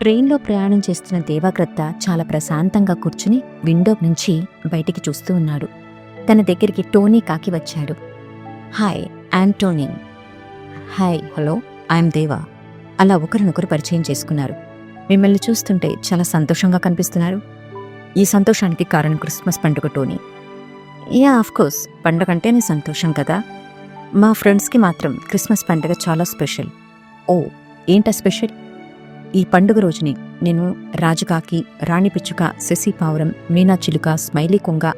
ట్రైన్లో ప్రయాణం చేస్తున్న దేవాగ్రత్త చాలా ప్రశాంతంగా కూర్చుని విండో నుంచి బయటికి చూస్తూ ఉన్నాడు. తన దగ్గరికి టోనీ కాకి వచ్చాడు. Hi I'm Tony. Hi hello I'm Deva. అలా ఒకరినొకరు పరిచయం చేసుకున్నారు. మిమ్మల్ని చూస్తుంటే చాలా సంతోషంగా కనిపిస్తున్నారు. ఈ సంతోషానికి కారణం క్రిస్మస్ పండుగ టోనీ. యా ఆఫ్కోర్స్ పండుగ అంటేనే సంతోషం కదా. మా ఫ్రెండ్స్కి మాత్రం క్రిస్మస్ పండుగ చాలా స్పెషల్. ఓ ఏంటా స్పెషల్? ఈ పండుగ రోజుని నేను రాజుకాకి రాణిపిచ్చుక శశిపావురం శశి పావురం మీనా చిలుక స్మైలీ కొంగ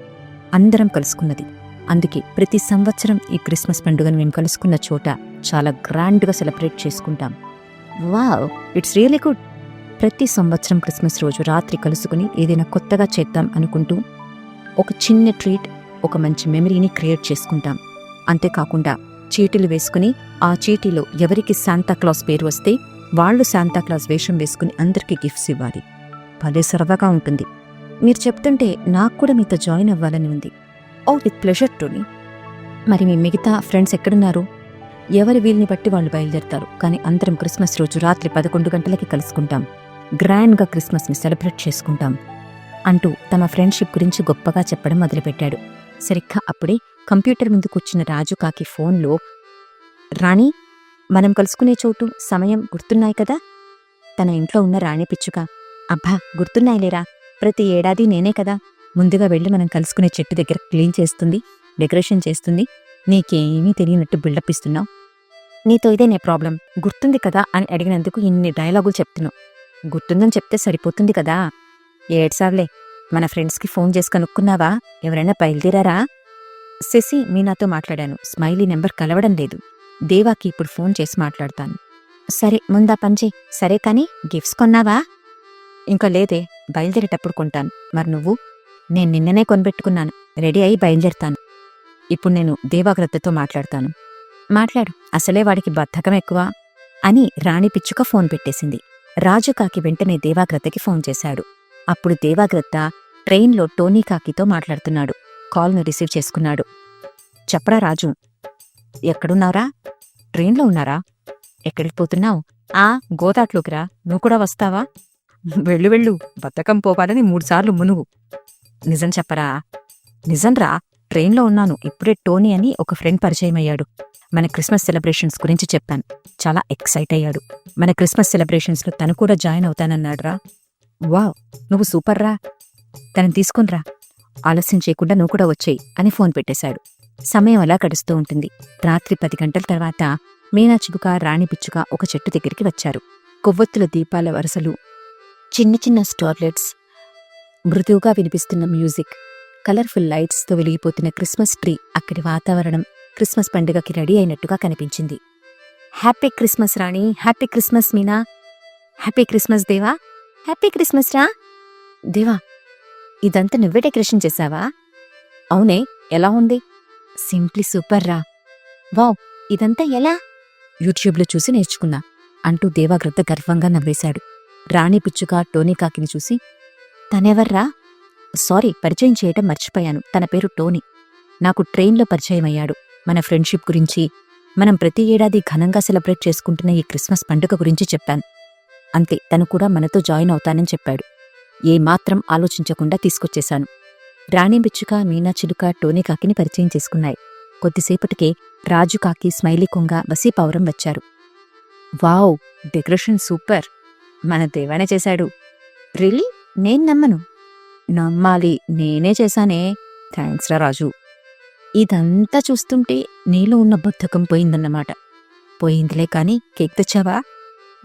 అందరం కలుసుకున్నది. అందుకే ప్రతి సంవత్సరం ఈ క్రిస్మస్ పండుగను మేము కలుసుకున్న చోట చాలా గ్రాండ్గా సెలబ్రేట్ చేసుకుంటాం. వావ్! It's really good! ప్రతి సంవత్సరం క్రిస్మస్ రోజు రాత్రి కలుసుకుని ఏదైనా కొత్తగా చేద్దాం అనుకుంటూ ఒక చిన్న ట్రీట్ ఒక మంచి మెమరీని క్రియేట్ చేసుకుంటాం. అంతేకాకుండా చీటీలు వేసుకుని ఆ చీటీలో ఎవరికి శాంతాక్లాస్ పేరు వస్తే వాళ్ళు శాంతాక్లాస్ వేషం వేసుకుని అందరికీ గిఫ్ట్స్ ఇవ్వాలి. భలే సరదాగా ఉంటుంది. మీరు చెప్తుంటే నాకు కూడా మీతో జాయిన్ అవ్వాలని ఉంది. ఓ విత్ ప్లెజర్ టోనీ మరి మీ మిగతా ఫ్రెండ్స్ ఎక్కడున్నారు? ఎవరి వీల్ని బట్టి వాళ్ళు బయలుదేరుతారు. కానీ అందరం క్రిస్మస్ రోజు రాత్రి పదకొండు గంటలకి కలుసుకుంటాం. గ్రాండ్గా క్రిస్మస్ని సెలబ్రేట్ చేసుకుంటాం. అంటూ తమ ఫ్రెండ్షిప్ గురించి గొప్పగా చెప్పడం మొదలుపెట్టాడు. సరిగ్గా అప్పుడే కంప్యూటర్ ముందు కూర్చున్న రాజు కాకి ఫోన్లో రాణి మనం కలుసుకునే చోటు సమయం గుర్తున్నాయి కదా? తన ఇంట్లో ఉన్న రాణి పిచ్చుక. అబ్బా గుర్తున్నాయిలేరా? ప్రతి ఏడాది నేనే కదా. ముందుగా వెళ్ళి మనం కలుసుకునే చెట్టు దగ్గర క్లీన్ చేస్తుంది డెకరేషన్ చేస్తుంది. నీకేమీ తెలియనట్టు బిల్డప్ ఇస్తున్నావు. నీతో ఇదే నే ప్రాబ్లం. గుర్తుంది కదా అని అడిగినందుకు ఇన్ని డైలాగులు చెప్తున్నావు. గుర్తుందని చెప్తే సరిపోతుంది కదా? ఏడ్సార్లే మన ఫ్రెండ్స్కి ఫోన్ చేసి కనుక్కున్నావా? ఎవరైనా బయలుదేరారా? శశి మీనాతో మాట్లాడాను. స్మైలీ నెంబర్ కలవడం లేదు. దేవాకి ఇప్పుడు ఫోన్ చేసి మాట్లాడతాను. సరే ముందా పంచి సరే కానీ గిఫ్ట్స్ కొన్నావా? ఇంకా లేదే బయలుదేరేటప్పుడు కొంటాను. మరి నువ్వు? నేను నిన్ననే కొనిపెట్టుకున్నాను. రెడీ అయి బయలుదేరుతాను. ఇప్పుడు నేను దేవాగ్రతతో మాట్లాడతాను. మాట్లాడు అసలే వాడికి బద్ధకం ఎక్కువ అని రాణి పిచ్చుక ఫోన్ పెట్టేసింది. రాజు కాకి వెంటనే దేవాగ్రతకి ఫోన్ చేశాడు. అప్పుడు దేవాగ్రత్త ట్రైన్లో టోనీ కాకితో మాట్లాడుతున్నాడు. కాల్ను రిసీవ్ చేసుకున్నాడు. చెప్పరా రాజు ఎక్కడున్నారా ట్రైన్లో ఉన్నారా? ఎక్కడికి పోతున్నావు? ఆ గోదాట్లోకిరా నువ్వు కూడా వస్తావా? వెళ్ళు వెళ్ళు. బతకం పోవాలని మూడుసార్లు మునుగు. నిజం చెప్పరా? నిజంరా? ట్రైన్లో ఉన్నాను. ఇప్పుడే టోనీ అని ఒక ఫ్రెండ్ పరిచయం అయ్యాడు మన క్రిస్మస్ సెలబ్రేషన్స్ గురించి చెప్పాను. చాలా ఎక్సైట్ అయ్యాడు. మన క్రిస్మస్ సెలబ్రేషన్స్లో తను కూడా జాయిన్ అవుతానన్నాడురా. వావ్! నువ్వు సూపర్ రా తనని తీసుకునిరా. ఆలస్యం చేయకుండా నువ్వు కూడా వచ్చేయి అని ఫోన్ పెట్టేశాడు. సమయం అలా గడుస్తూ ఉంటుంది. రాత్రి పది గంటల తర్వాత మీనా చిగుక రాణి పిచ్చుక ఒక చెట్టు దగ్గరికి వచ్చారు. కొవ్వొత్తుల దీపాల వరుసలు చిన్న చిన్న స్టార్లెట్స్ మృదువుగా వినిపిస్తున్న మ్యూజిక్ కలర్ఫుల్ లైట్స్తో వెలిగిపోతున్న క్రిస్మస్ ట్రీ అక్కడి వాతావరణం క్రిస్మస్ పండుగకి రెడీ అయినట్టుగా కనిపించింది. Happy Christmas Rani! Happy Christmas Meena! Happy Christmas Deva! Happy Christmas రా! దేవా ఇదంతా నువ్వే డెకరేషన్ చేశావా? అవునే ఎలా ఉంది? సింప్లీ సూపర్ రా. వావ్ ఇదంతా ఎలా? యూట్యూబ్లో చూసి నేర్చుకున్నా అంటూ దేవాగ్రత గర్వంగా నవ్వేశాడు. రాణి పిచ్చుక టోనీ కాకిని చూసి తనెవర్రా? సారీ పరిచయం చేయటం మర్చిపోయాను. తన పేరు టోనీ. నాకు ట్రైన్లో పరిచయం అయ్యాడు మన ఫ్రెండ్షిప్ గురించి మనం ప్రతి ఏడాది ఘనంగా సెలబ్రేట్ చేసుకుంటున్న ఈ క్రిస్మస్ పండుగ గురించి చెప్పాను. అంతే తను కూడా మనతో జాయిన్ అవుతానని చెప్పాడు. ఏమాత్రం ఆలోచించకుండా తీసుకొచ్చేశాను. రాణి బిచ్చుక మీనా చిలుక టోనీ కాకిని పరిచయం చేసుకున్నాయి. కొద్దిసేపటికే రాజు కాకి స్మైలీ కొంగ వసీపావురం వచ్చారు. Wow decoration super! మన దేవానే చేశాడు. రిలీ నేను నమ్మను. నమ్మాలి నేనే చేశానే. థ్యాంక్స్ రా రాజు. ఇదంతా చూస్తుంటే నీలో ఉన్న బద్ధకం పోయిందన్నమాట. పోయిందిలే కాని కేక్ తెచ్చావా?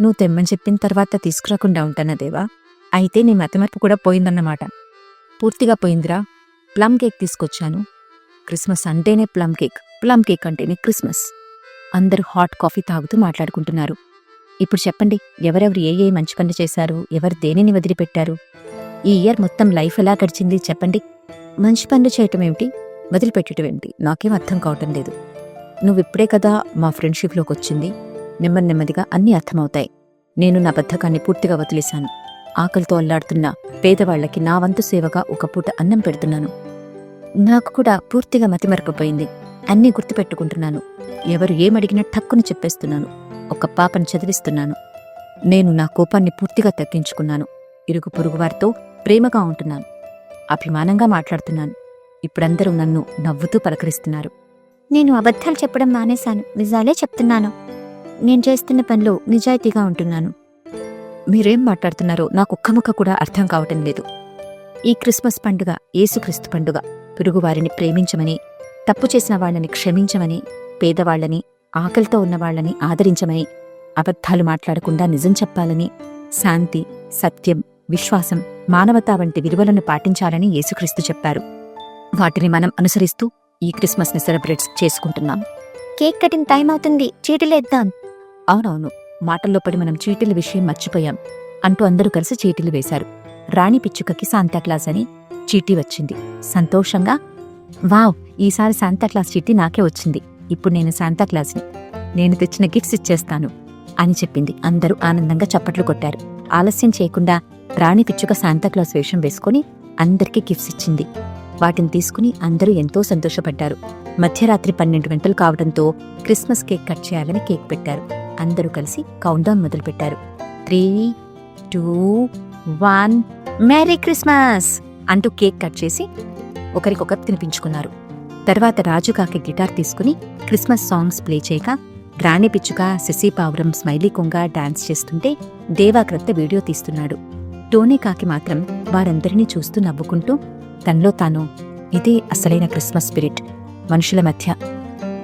నువ్వు తెమ్మని చెప్పిన తర్వాత తీసుకురాకుండా ఉంటానా దేవా? అయితే నీ మతిమరుపు కూడా పోయిందన్నమాట. పూర్తిగా పోయిందిరా. ప్లమ్ కేక్ తీసుకొచ్చాను. క్రిస్మస్ అంటేనే ప్లమ్ కేక్. ప్లమ్ కేక్ అంటేనే క్రిస్మస్. అందరూ హాట్ కాఫీ తాగుతూ మాట్లాడుకుంటున్నారు. ఇప్పుడు చెప్పండి ఎవరెవరు ఏ ఏ మంచి పనులు చేశారు? ఎవరు దేనిని వదిలిపెట్టారు? ఈ ఇయర్ మొత్తం లైఫ్ ఎలా గడిచింది చెప్పండి. మంచి పనులు చేయటం ఏమిటి? వదిలిపెట్టడం ఏమిటి? నాకేం అర్థం కావటం లేదు. నువ్వు ఇప్పుడే కదా మా ఫ్రెండ్షిప్లోకి వచ్చింది. నెమ్మది నెమ్మదిగా అన్నీ అర్థమవుతాయి. నేను నా బద్ధకాన్ని పూర్తిగా వదిలేశాను. ఆకలితో అల్లాడుతున్న పేదవాళ్ళకి నా వంతు సేవగా ఒక పూట అన్నం పెడుతున్నాను. నాకు కూడా పూర్తిగా మతిమరకపోయింది. అన్నీ గుర్తుపెట్టుకుంటున్నాను. ఎవరు ఏమడిగినా ఠక్కుని చెప్పేస్తున్నాను. ఒక పాపను చదివిస్తున్నాను నేను నా కోపాన్ని పూర్తిగా తగ్గించుకున్నాను. ఇరుగు పొరుగు వారితో ప్రేమగా ఉంటున్నాను. అభిమానంగా మాట్లాడుతున్నాను. ఇప్పుడందరూ నన్ను నవ్వుతూ పలకరిస్తున్నారు. నేను అబద్ధాలు చెప్పడం మానేశాను. నిజాలే చెప్తున్నాను. నేను చేస్తున్న పనిలో నిజాయితీగా ఉంటున్నాను. మీరేం మాట్లాడుతున్నారో నాకు ఒక్క ముక్క కూడా అర్థం కావటం లేదు. ఈ క్రిస్మస్ పండుగ యేసుక్రీస్తు పండుగ పొరుగువారిని ప్రేమించమని తప్పు చేసిన వాళ్ళని క్షమించమని పేదవాళ్ళని ఆకలితో ఉన్న వాళ్ళని ఆదరించమని అబద్ధాలు మాట్లాడకుండా నిజం చెప్పాలని శాంతి సత్యం విశ్వాసం మానవత వంటి విలువలను పాటించాలని యేసుక్రీస్తు చెప్పారు. వాటిని మనం అనుసరిస్తూ ఈ క్రిస్మస్ని సెలబ్రేట్ చేసుకుంటున్నాం. కేక్ కటింగ్ టైం అవుతుంది. చీటీలేద్దాం అవునవును. మాటల్లో పడి మనం చీటీల విషయం మర్చిపోయాం. అంటూ అందరూ కలిసి చీటీలు వేశారు. రాణి పిచ్చుకకి శాంతాక్లాస్ అని చీటీ వచ్చింది. సంతోషంగా వావ్ ఈసారి శాంతాక్లాస్ చీటీ నాకే వచ్చింది. ఇప్పుడు నేను శాంతాక్లాస్ని నేను తెచ్చిన గిఫ్ట్స్ ఇచ్చేస్తాను అని చెప్పింది. అందరూ ఆనందంగా చప్పట్లు కొట్టారు. ఆలస్యం చేయకుండా రాణి పిచ్చుక శాంతాక్లాస్ వేషం వేసుకుని అందరికీ గిఫ్ట్స్ ఇచ్చింది. వాటిని తీసుకుని అందరూ ఎంతో సంతోషపడ్డారు. మధ్యరాత్రి పన్నెండు గంటలు కావడంతో క్రిస్మస్ కేక్ కట్ చేయాలని కేక్ పెట్టారు. అందరూ కలిసి కౌంట్డౌన్ మొదలుపెట్టారు. Three two one merry Christmas! అంటూ కేక్ కట్ చేసి ఒకరికొకరు తినిపించుకున్నారు. తర్వాత రాజుకాకి గిటార్ తీసుకుని క్రిస్మస్ సాంగ్స్ ప్లే చేయక రాణి పిచ్చుక శశి పావురం స్మైలీ కొంగ డాన్స్ చేస్తుంటే దేవాక్రత్త వీడియో తీస్తున్నాడు. టోనీ కాకి మాత్రం వారందరినీ చూస్తూ నవ్వుకుంటూ తనలో తాను ఇదే అసలైన క్రిస్మస్ స్పిరిట్ మనుషుల మధ్య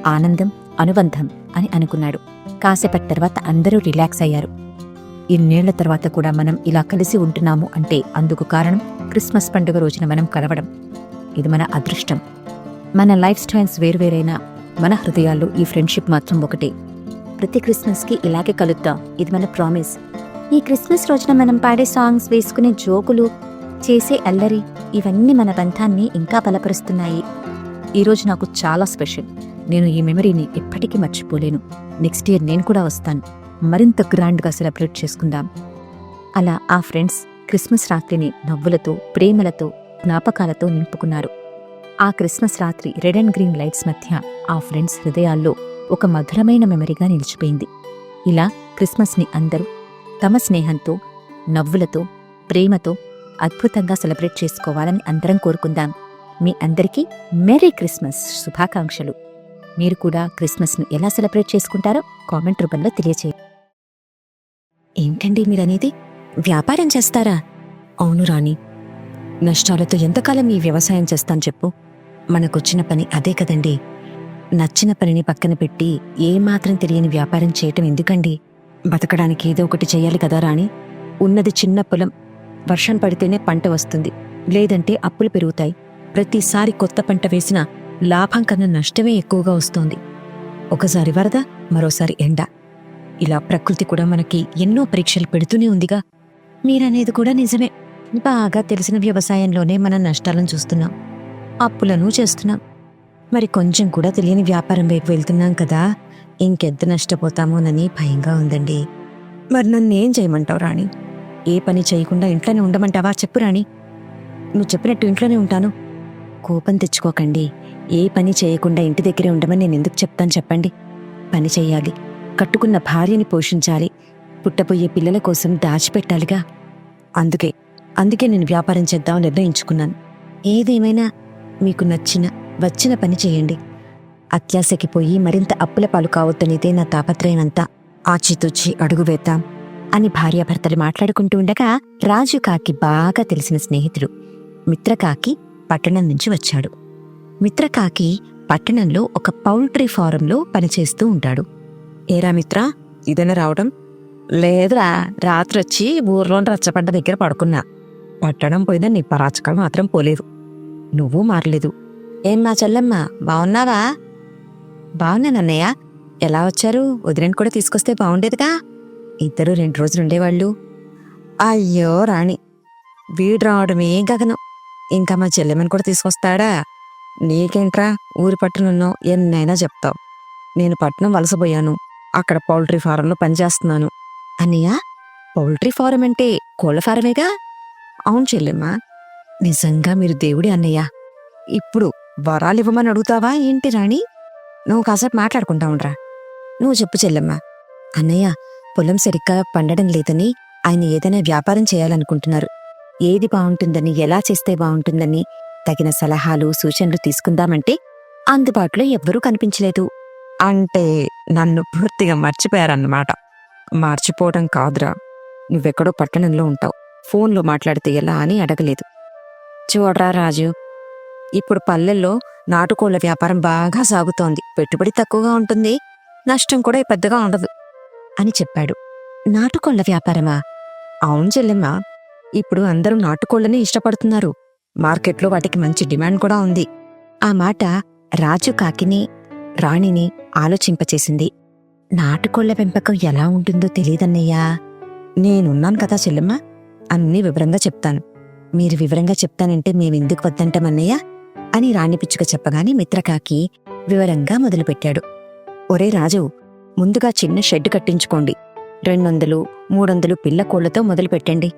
ఆనందం అనుబంధం అని అనుకున్నాడు. కాసేపటి తర్వాత అందరూ రిలాక్స్ అయ్యారు. ఇన్నేళ్ళ తర్వాత కూడా మనం ఇలా కలిసి ఉంటున్నాము అంటే అందుకు కారణం క్రిస్మస్ పండుగ రోజున మనం కలవడం. ఇది మన అదృష్టం. మన లైఫ్ స్టైల్స్ వేరువేరైనా మన హృదయాల్లో ఈ ఫ్రెండ్షిప్ మాత్రం ఒకటే. ప్రతి క్రిస్మస్కి ఇలాగే కలుద్దాం. ఇది మన ప్రామిస్. ఈ క్రిస్మస్ రోజున మనం పాడే సాంగ్స్ వేసుకునే జోకులు చేసే అల్లరి ఇవన్నీ మన బంధాన్ని ఇంకా బలపరుస్తున్నాయి. ఈరోజు నాకు చాలా స్పెషల్. నేను ఈ మెమరీని ఎప్పటికీ మర్చిపోలేను. నెక్స్ట్ ఇయర్ నేను కూడా వస్తాను. మరింత గ్రాండ్గా సెలబ్రేట్ చేసుకుందాం. అలా ఆ ఫ్రెండ్స్ క్రిస్మస్ రాత్రిని నవ్వులతో ప్రేమలతో జ్ఞాపకాలతో నింపుకున్నారు. ఆ క్రిస్మస్ రాత్రి రెడ్ అండ్ గ్రీన్ లైట్స్ మధ్య ఆ ఫ్రెండ్స్ హృదయాల్లో ఒక మధురమైన మెమరీగా నిలిచిపోయింది. ఇలా క్రిస్మస్ని అందరూ తమ స్నేహంతో నవ్వులతో ప్రేమతో అద్భుతంగా సెలబ్రేట్ చేసుకోవాలని అందరం కోరుకుందాం. మీ అందరికీ మెరీ క్రిస్మస్ శుభాకాంక్షలు. మీరు కూడా క్రిస్మస్ను ఎలా సెలబ్రేట్ చేసుకుంటారో కామెంట్ రూపంలో తెలియచేయండి. ఏంటండి మీరనేది? వ్యాపారం చేస్తారా? అవును రాణి. నష్టాలతో ఎంతకాలం ఈ వ్యవసాయం చేస్తాను చెప్పు. మనకొచ్చిన పని అదే కదండి. నచ్చిన పనిని పక్కన పెట్టి ఏమాత్రం తెలియని వ్యాపారం చేయటం ఎందుకండి? బతకడానికి ఏదో ఒకటి చేయాలి కదా రాణి. ఉన్నది చిన్న పొలం. వర్షం పడితేనే పంట వస్తుంది. లేదంటే అప్పులు పెరుగుతాయి. ప్రతిసారి కొత్త పంట వేసినా లాభం కన్నా నష్టమే ఎక్కువగా వస్తోంది. ఒకసారి వరద మరోసారి ఎండ. ఇలా ప్రకృతి కూడా మనకి ఎన్నో పరీక్షలు పెడుతూనే ఉందిగా. మీరనేది కూడా నిజమే. బాగా తెలిసిన వ్యవసాయంలోనే మనం నష్టాలను చూస్తున్నాం. అప్పులను చేస్తున్నాం. మరి కొంచెం కూడా తెలియని వ్యాపారం వైపు వెళ్తున్నాం కదా. ఇంకెంత నష్టపోతామోనని భయంగా ఉందండి. మరి నన్ను ఏం చేయమంటావు రాణి? ఏ పని చేయకుండా ఇంట్లోనే ఉండమంటావా? చెప్పు రాణి. నువ్వు చెప్పినట్టు ఇంట్లోనే ఉంటాను. కోపం తెచ్చుకోకండి. ఏ పని చేయకుండా ఇంటి దగ్గరే ఉండమని నేను ఎందుకు చెప్తాను చెప్పండి. పని చేయాలి. కట్టుకున్న భార్యని పోషించాలి. పుట్టబోయే పిల్లల కోసం దాచిపెట్టాలిగా. అందుకే అందుకే నేను వ్యాపారం చేద్దాం నిర్ణయించుకున్నాను. ఏదేమైనా మీకు నచ్చిన వచ్చిన పని చేయండి. అత్యాశకి పోయి మరింత అప్పుల పాలు కావద్దనిదే నా తాపత్రయం అంతా ఆచితూచి అడుగు వేద్దాం అని భార్యాభర్తలు మాట్లాడుకుంటూ ఉండగా రాజు కాకి బాగా తెలిసిన స్నేహితుడు మిత్రకాకి పట్టణం నుంచి వచ్చాడు. మిత్రకాకి పట్టణంలో ఒక పౌల్ట్రీ ఫారంలో పనిచేస్తూ ఉంటాడు. ఏరా మిత్ర ఇదన రావడం? లేదురా రాత్రి వచ్చి ఊర్లోని రచ్చపడ్డ దగ్గర పడుకున్నా. పట్టడం పోయినా నీ పరాచకాలు మాత్రం పోలేదు. నువ్వు మారలేదు. ఏం మా చెల్లెమ్మ బాగున్నావా బాగున్నానన్నయ్య ఎలా వచ్చారు? వదిలేని కూడా తీసుకొస్తే బాగుండేదిగా ఇద్దరు రెండు రోజులు ఉండేవాళ్ళు. అయ్యో రాణి వీడు రావడమే గగనం. ఇంకా మా చెల్లెమ్మని కూడా తీసుకొస్తాడా? నీకేంట్రా? ఊరి పట్టునున్నావు ఎన్నైనా చెప్తావు. నేను పట్నం వలసపోయాను అక్కడ పౌల్ట్రీ ఫారంలో పనిచేస్తున్నాను. అన్నయ్య పౌల్ట్రీ ఫారం అంటే కోళ్ళ ఫారమేగా అవును చెల్లెమ్మా. నిజంగా మీరు దేవుడి అన్నయ్య. ఇప్పుడు వరాలు ఇవ్వమని అడుగుతావా ఏంటి రాణి? నువ్వు కాసేపు మాట్లాడుకుంటా ఉండరా నువ్వు చెప్పు చెల్లెమ్మా. అన్నయ్య పొలం సరిగ్గా పండడం లేదని ఆయన ఏదైనా వ్యాపారం చేయాలనుకుంటున్నారు. ఏది బాగుంటుందని ఎలా చేస్తే బాగుంటుందని తగిన సలహాలు సూచనలు తీసుకుందామంటే అందుబాటులో ఎవ్వరూ కనిపించలేదు. అంటే నన్ను పూర్తిగా మర్చిపోయారన్నమాట. మార్చిపోవడం కాదురా. నువ్వెక్కడో పట్టణంలో ఉంటావు. ఫోన్లో మాట్లాడితే ఎలా అని అడగలేదు. చూడరా రాజు ఇప్పుడు పల్లెల్లో నాటుకోళ్ళ వ్యాపారం బాగా సాగుతోంది. పెట్టుబడి తక్కువగా ఉంటుంది. నష్టం కూడా పెద్దగా ఉండదు అని చెప్పాడు. నాటుకోళ్ళ వ్యాపారమా? అవును చెల్లెమ్మ. ఇప్పుడు అందరూ నాటుకోళ్ళని ఇష్టపడుతున్నారు. మార్కెట్లో వాటికి మంచి డిమాండ్ కూడా ఉంది. ఆ మాట రాజు కాకిని రాణిని ఆలోచింపచేసింది. నాటుకోళ్ళ పెంపకం ఎలా ఉంటుందో తెలియదన్నయ్యా నేనున్నాను కదా చెల్లెమ్మ. అన్నీ వివరంగా చెప్తాను. మీరు వివరంగా చెప్తానంటే మేమెందుకు వద్దంటామన్నయ్యా? అని రాణి పిచ్చుక చెప్పగానే మిత్రకాకి వివరంగా మొదలుపెట్టాడు. ఒరే రాజు ముందుగా చిన్న షెడ్ కట్టించుకోండి. రెండొందలు మూడొందలు పిల్ల కోళ్ళతో మొదలుపెట్టండి.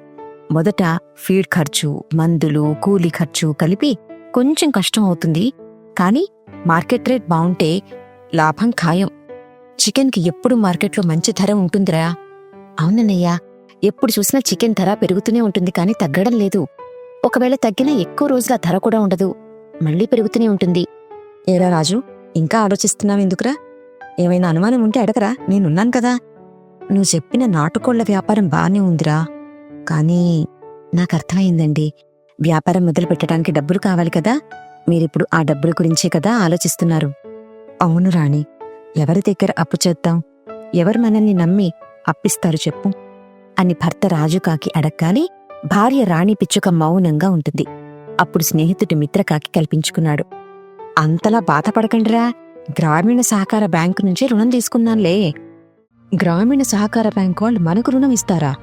మొదట ఫీడ్ ఖర్చు మందులు కూలీ ఖర్చు కలిపి కొంచెం కష్టం అవుతుంది. కానీ మార్కెట్ రేట్ బాగుంటే లాభం ఖాయం. చికెన్కి ఎప్పుడు మార్కెట్లో మంచి ధర ఉంటుందిరా? అవునన్నయ్యా ఎప్పుడు చూసినా చికెన్ ధర పెరుగుతూనే ఉంటుంది కానీ తగ్గడం లేదు. ఒకవేళ తగ్గినా ఎక్కువ రోజుల ధర కూడా ఉండదు. మళ్ళీ పెరుగుతూనే ఉంటుంది. ఏరా రాజు ఇంకా ఆలోచిస్తున్నావు ఎందుకురా? ఏమైనా అనుమానం ఉంటే అడగరా నేనున్నాను కదా. నువ్వు చెప్పిన నాటుకోళ్ళ వ్యాపారం బాగానే ఉందిరా. కానీ నాకు అర్థమైందండి. వ్యాపారం మొదలు పెట్టడానికి డబ్బులు కావాలి కదా. మీరిప్పుడు ఆ డబ్బుల గురించే కదా ఆలోచిస్తున్నారు. అవును రాణి ఎవరి దగ్గర అప్పు చేద్దాం? ఎవరు మనల్ని నమ్మి అప్పిస్తారు చెప్పు? అని భర్త రాజుకాకి అడగ్గానే భార్య రాణి పిచ్చుక మౌనంగా ఉంటుంది. అప్పుడు స్నేహితుడి మిత్రకాకి కల్పించుకున్నాడు. అంతలా బాధపడకండిరా. గ్రామీణ సహకార బ్యాంకు నుంచి రుణం తీసుకున్నాంలే గ్రామీణ సహకార బ్యాంకు వాళ్ళు మనకు రుణం ఇస్తారా?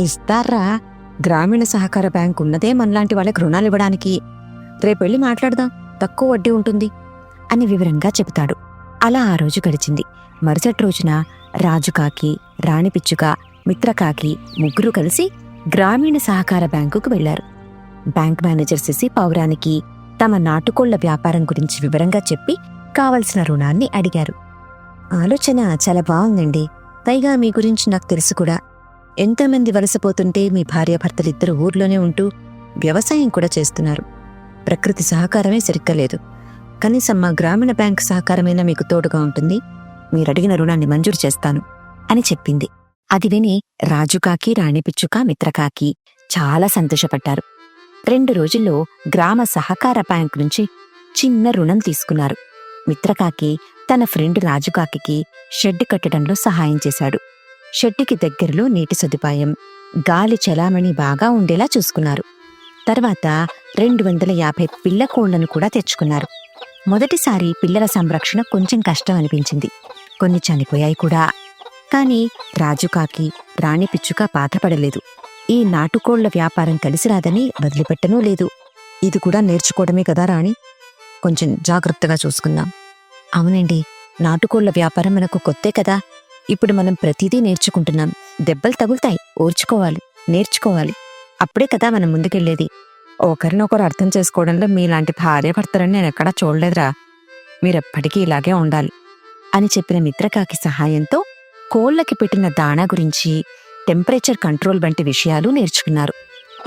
ఇస్తారా? గ్రామీణ సహకార బ్యాంకు ఉన్నదే మనలాంటి వాళ్ళకి రుణాలు ఇవ్వడానికి. రేపెళ్ళి మాట్లాడదాం. తక్కువ వడ్డీ ఉంటుంది అని వివరంగా చెబుతాడు. అలా ఆ రోజు గడిచింది. మరుసటి రోజున రాజుకాకి రాణిపిచ్చుక మిత్రకాకి ముగ్గురు కలిసి గ్రామీణ సహకార బ్యాంకుకు వెళ్ళారు బ్యాంక్ మేనేజర్ శశి పౌరానికి తమ నాటుకోళ్ళ వ్యాపారం గురించి వివరంగా చెప్పి కావలసిన రుణాన్ని అడిగారు. ఆలోచన చాలా బాగుందండి. పైగా మీ గురించి నాకు తెలుసు కూడా. ఎంతమంది వలసపోతుంటే మీ భార్యాభర్తలిద్దరూ ఊర్లోనే ఉంటూ వ్యవసాయం కూడా చేస్తున్నారు. ప్రకృతి సహకారమే సరిగ్గా లేదు. కనీసం మా గ్రామీణ బ్యాంక్ సహకారమైనా మీకు తోడుగా ఉంటుంది. మీరడిగిన రుణాన్ని మంజూరు చేస్తాను అని చెప్పింది. అది విని రాజుకాకి రాణిపిచ్చుక మిత్రకాకి చాలా సంతోషపడ్డారు. రెండు రోజుల్లో గ్రామ సహకార బ్యాంక్ నుంచి చిన్న రుణం తీసుకున్నారు. మిత్రకాకి తన ఫ్రెండ్ రాజుకాకి షెడ్ కట్టడంలో సహాయం చేశాడు. షెడ్డుకి దగ్గరలో నీటి సదుపాయం గాలి చలామణి బాగా ఉండేలా చూసుకున్నారు. తర్వాత రెండు వందల యాభై పిల్ల కోళ్ళను కూడా తెచ్చుకున్నారు. మొదటిసారి పిల్లల సంరక్షణ కొంచెం కష్టం అనిపించింది. కొన్ని చనిపోయాయి కూడా. కాని రాజుకాకి రాణి పిచ్చుక బాధపడలేదు. ఈ నాటుకోళ్ళ వ్యాపారం కలిసి రాదని వదిలిపెట్టనూ లేదు. ఇది కూడా నేర్చుకోవడమే కదా రాణి? కొంచెం జాగ్రత్తగా చూసుకుందాం. అవునండి. నాటుకోళ్ళ వ్యాపారం మనకు కొత్తే కదా. ఇప్పుడు మనం ప్రతిదీ నేర్చుకుంటున్నాం. దెబ్బలు తగులుతాయి. ఓర్చుకోవాలి. నేర్చుకోవాలి. అప్పుడే కదా మనం ముందుకెళ్ళేది ఒకరినొకరు అర్థం చేసుకోవడంలో మీలాంటి భార్యాభర్తలని నేను ఎక్కడా చూడలేదురా. మీరెప్పటికీ ఇలాగే ఉండాలి అని చెప్పిన మిత్రకాకి సహాయంతో కోళ్ళకి పెట్టిన దాణా గురించి టెంపరేచర్ కంట్రోల్ వంటి విషయాలు నేర్చుకున్నారు.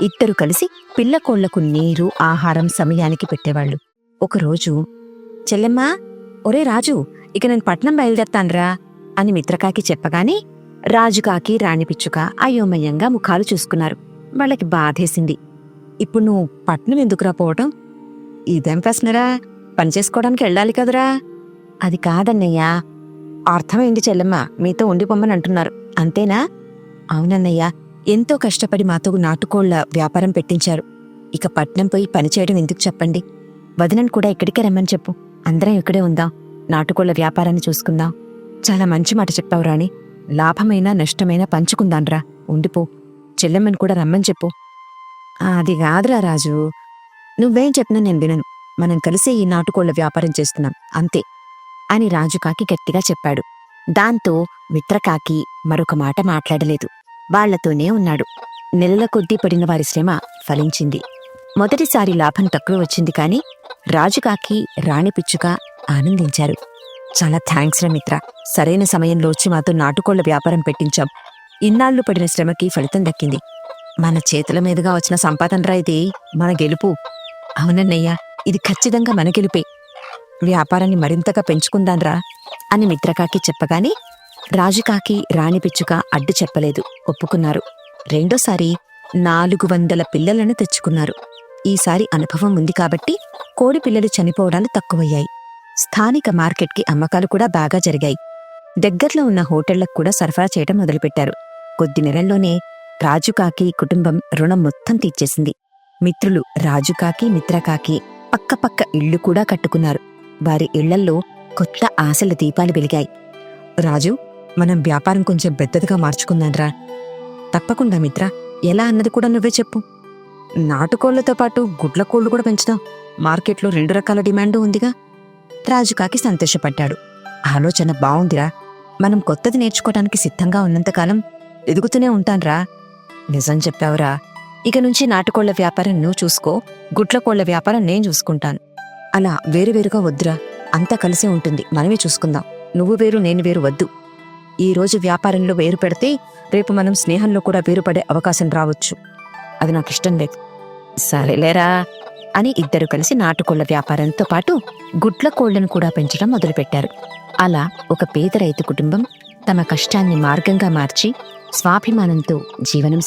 ఇద్దరు కలిసి పిల్ల కోళ్ళకు నీరు ఆహారం సమయానికి పెట్టేవాళ్ళు. ఒకరోజు చెల్లెమ్మా ఒరే రాజు ఇక నేను పట్నం బయలుదేరతాన్రా అని మిత్రకాకి చెప్పగానే రాజుకాకి రాణిపిచ్చుక అయోమయంగా ముఖాలు చూసుకున్నారు. వాళ్ళకి బాధేసింది. ఇప్పుడు నువ్వు పట్నం ఎందుకురా పోవటం? ఇదేం ప్రశ్నరా? పని చేసుకోవడానికి వెళ్ళాలి కదరా? అది కాదన్నయ్యా. అర్థమైంది చెల్లెమ్మ. మీతో ఉండిపోమ్మని అంటున్నారు. అంతేనా? అవునన్నయ్యా. ఎంతో కష్టపడి మాతో నాటుకోళ్ళ వ్యాపారం పెట్టించారు. ఇక పట్నం పోయి పనిచేయడం ఎందుకు చెప్పండి? వదినను కూడా ఇక్కడికే రమ్మని చెప్పు. అందరం ఇక్కడే ఉందాం. నాటుకోళ్ళ వ్యాపారాన్ని చూసుకుందాం. చాలా మంచి మాట చెప్పావు రాణి. లాభమైనా నష్టమైనా పంచుకుందాన్రా ఉండిపో. చెల్లెమ్మని కూడా రమ్మని చెప్పు. అది కాదురా రాజు. నువ్వేం చెప్పినా నేను వినను. మనం కలిసే ఈ నాటుకోళ్ళ వ్యాపారం చేస్తున్నాం. అంతే. అని రాజుకాకి గట్టిగా చెప్పాడు. దాంతో మిత్రకాకి మరొక మాట మాట్లాడలేదు. వాళ్ళతోనే ఉన్నాడు. నెలల కొద్దీ పడిన వారి శ్రమ ఫలించింది. మొదటిసారి లాభం తక్కువ వచ్చింది కాని రాజుకాకి రాణిపిచ్చుక ఆనందించారు. చాలా థ్యాంక్స్ రా మిత్ర. సరైన సమయంలో వచ్చి మాతో నాటుకోళ్ళ వ్యాపారం పెట్టించాం. ఇన్నాళ్ళు పడిన శ్రమకి ఫలితం దక్కింది. మన చేతుల మీదుగా వచ్చిన సంపాదనరా ఇది. మన గెలుపు. అవునన్నయ్య ఇది ఖచ్చితంగా మన గెలుపే. వ్యాపారాన్ని మరింతగా పెంచుకుందాన్రా అని మిత్రకాకి చెప్పగానే రాజుకాకి రాణి పిచ్చుక అడ్డు చెప్పలేదు. ఒప్పుకున్నారు. రెండోసారి నాలుగు వందల పిల్లలను తెచ్చుకున్నారు. ఈసారి అనుభవం ఉంది కాబట్టి కోడి పిల్లలు చనిపోవడాలు తక్కువయ్యాయి. స్థానిక మార్కెట్కి అమ్మకాలు కూడా బాగా జరిగాయి. దగ్గర్లో ఉన్న హోటళ్ళకు కూడా సరఫరా చేయడం మొదలుపెట్టారు. కొద్ది నెలల్లోనే రాజుకాకి కుటుంబం రుణం మొత్తం తీర్చేసింది. మిత్రులు రాజుకాకి మిత్రకాకి పక్కపక్క ఇళ్ళు కూడా కట్టుకున్నారు. వారి ఇళ్ళల్లో కొత్త ఆశల దీపాలు వెలిగాయి. రాజు మనం వ్యాపారం కొంచెం పెద్దదిగా మార్చుకుందాంరా. తప్పకుండా మిత్ర ఎలా అన్నది కూడా నువ్వే చెప్పు. నాటుకోళ్ళతో పాటు గుడ్ల కోళ్ళు కూడా పెంచుదాం. మార్కెట్లో రెండు రకాల డిమాండ్ ఉందిగా. రాజుకాకి సంతోషపడ్డాడు. ఆలోచన బావుందిరా. మనం కొత్తది నేర్చుకోవడానికి సిద్ధంగా ఉన్నంతకాలం ఎదుగుతూనే ఉంటాన్రా. నిజం చెప్పావురా. ఇక నుంచి నాటుకోళ్ళ వ్యాపారం నువ్వు చూసుకో గుట్ల కోళ్ళ వ్యాపారం నేను చూసుకుంటాను. అలా వేరువేరుగా వద్దురా. అంతా కలిసే ఉంటుంది. మనమే చూసుకుందాం. నువ్వు వేరు నేను వేరు వద్దు. ఈ రోజు వ్యాపారంలో వేరు పెడితే రేపు మనం స్నేహంలో కూడా వేరుపడే అవకాశం రావచ్చు. అది నాకు ఇష్టం లేదు. సరేలేరా అని ఇద్దరు కలిసి నాటుకోళ్ళ వ్యాపారంతో పాటు గుడ్ల కోళ్ళను కూడా పెంచడం మొదలుపెట్టారు. అలా ఒక పేద రైతు కుటుంబం తమ కష్టాన్ని మార్గంగా మార్చి స్వాభిమానంతో జీవనం